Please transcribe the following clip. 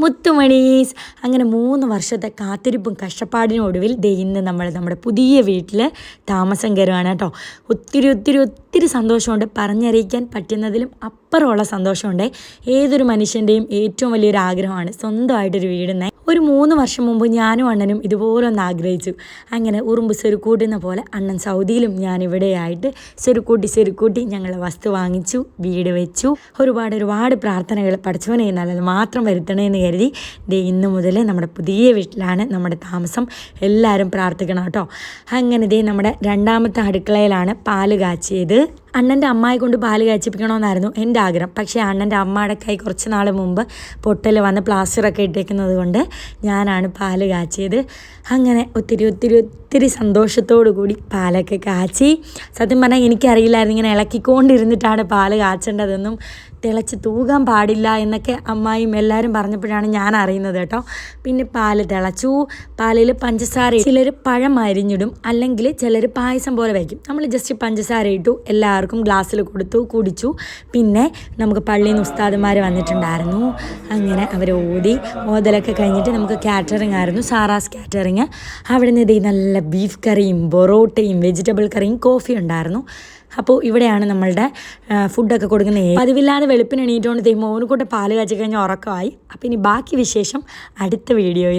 മുത്തുമണീസ്. അങ്ങനെ മൂന്ന് വർഷത്തെ കാത്തിരിപ്പും കഷ്ടപ്പാടിനും ഒടുവിൽ ദേ ഇന്ന് നമ്മൾ നമ്മുടെ പുതിയ വീട്ടിൽ താമസം കയറുകയാണ് കേട്ടോ. ഒത്തിരി ഒത്തിരി ഒത്തിരി സന്തോഷമുണ്ട്. പറഞ്ഞറിയിക്കാൻ പറ്റുന്നതിലും അപ്പുറമുള്ള സന്തോഷമുണ്ട്. ഏതൊരു മനുഷ്യന്റെയും ഏറ്റവും വലിയൊരു ആഗ്രഹമാണ് സ്വന്തമായിട്ടൊരു വീടുന്ന ഒരു മൂന്ന് വർഷം മുമ്പ് ഞാനും അണ്ണനും ഇതുപോലൊന്ന് ആഗ്രഹിച്ചു. അങ്ങനെ ഉറുമ്പ് സെരുക്കൂട്ടുന്ന പോലെ അണ്ണൻ സൗദിയിലും ഇവിടെയായിട്ട് സെരുക്കൂട്ടി സെരുക്കൂട്ടി ഞങ്ങളെ വസ്തു വാങ്ങിച്ചു വീട് വെച്ചു. ഒരുപാട് ഒരുപാട് പ്രാർത്ഥനകൾ പഠിച്ചവനെ നല്ലത് മാത്രം വരുത്തണേ എന്ന് കരുതി ദേ ഇന്ന് മുതൽ നമ്മുടെ പുതിയ വീട്ടിലാണ് നമ്മുടെ താമസം. എല്ലാവരും പ്രാർത്ഥിക്കണം കേട്ടോ. അങ്ങനെ ദേ നമ്മുടെ രണ്ടാമത്തെ അടുക്കളയിലാണ് പാൽ കാച്ചിയത്. അണ്ണന്റെ അമ്മായി കൊണ്ട് പാൽ കാച്ചിപ്പിക്കണമെന്നായിരുന്നു എന്റെ ആഗ്രഹം. പക്ഷേ അണ്ണന്റെ അമ്മയുടെ കൈ കുറച്ച് നാൾ മുമ്പ് പൊട്ടൽ വന്ന് പ്ലാസ്റ്ററൊക്കെ ഇട്ടേക്കുന്നത് കൊണ്ട് ഞാനാണ് പാൽ കാച്ചിയത്. അങ്ങനെ ഒത്തിരി ഒത്തിരി ഒത്തിരി സന്തോഷത്തോടു കൂടി പാലൊക്കെ കാച്ചി. സത്യം പറഞ്ഞാൽ എനിക്കറിയില്ലായിരുന്നു ഇങ്ങനെ ഇളക്കിക്കൊണ്ടിരുന്നിട്ടാണ് പാൽ കാച്ചേണ്ടതെന്നും തിളച്ച് തൂകാൻ പാടില്ല എന്നൊക്കെ അമ്മായും എല്ലാവരും പറഞ്ഞപ്പോഴാണ് ഞാൻ അറിയുന്നത് കേട്ടോ. പിന്നെ പാൽ തിളച്ചു. പാലിൽ പഞ്ചസാര ചിലർ പഴം അരിഞ്ഞിടും അല്ലെങ്കിൽ ചിലർ പായസം പോലെ വയ്ക്കും. നമ്മൾ ജസ്റ്റ് പഞ്ചസാര ഇട്ടു എല്ലാവർക്കും ഗ്ലാസ്സിൽ കൊടുത്തു കുടിച്ചു. പിന്നെ നമുക്ക് പള്ളിയിൽ നിന്ന് ഉസ്താദന്മാർ വന്നിട്ടുണ്ടായിരുന്നു. അങ്ങനെ അവർ ഓതി ഓതലൊക്കെ കഴിഞ്ഞിട്ട് നമുക്ക് കാറ്ററിംഗ് ആയിരുന്നു സാറാസ് കാറ്ററിങ് അവിടെ നിന്ന് നല്ല ബീഫ് കറിയും പൊറോട്ടയും വെജിറ്റബിൾ കറിയും കോഫി ഉണ്ടായിരുന്നു. അപ്പോൾ ഇവിടെയാണ് നമ്മളുടെ ഫുഡൊക്കെ കൊടുക്കുന്നത്. പതിവില്ലാതെ വെളുപ്പിന് എണീറ്റുകൊണ്ട് തേ മോനുകൂട്ടെ പാൽ കാച്ചി കഴിഞ്ഞാൽ ഉറക്കമായി. അപ്പോൾ ഇനി ബാക്കി വിശേഷം അടുത്ത വീഡിയോയിൽ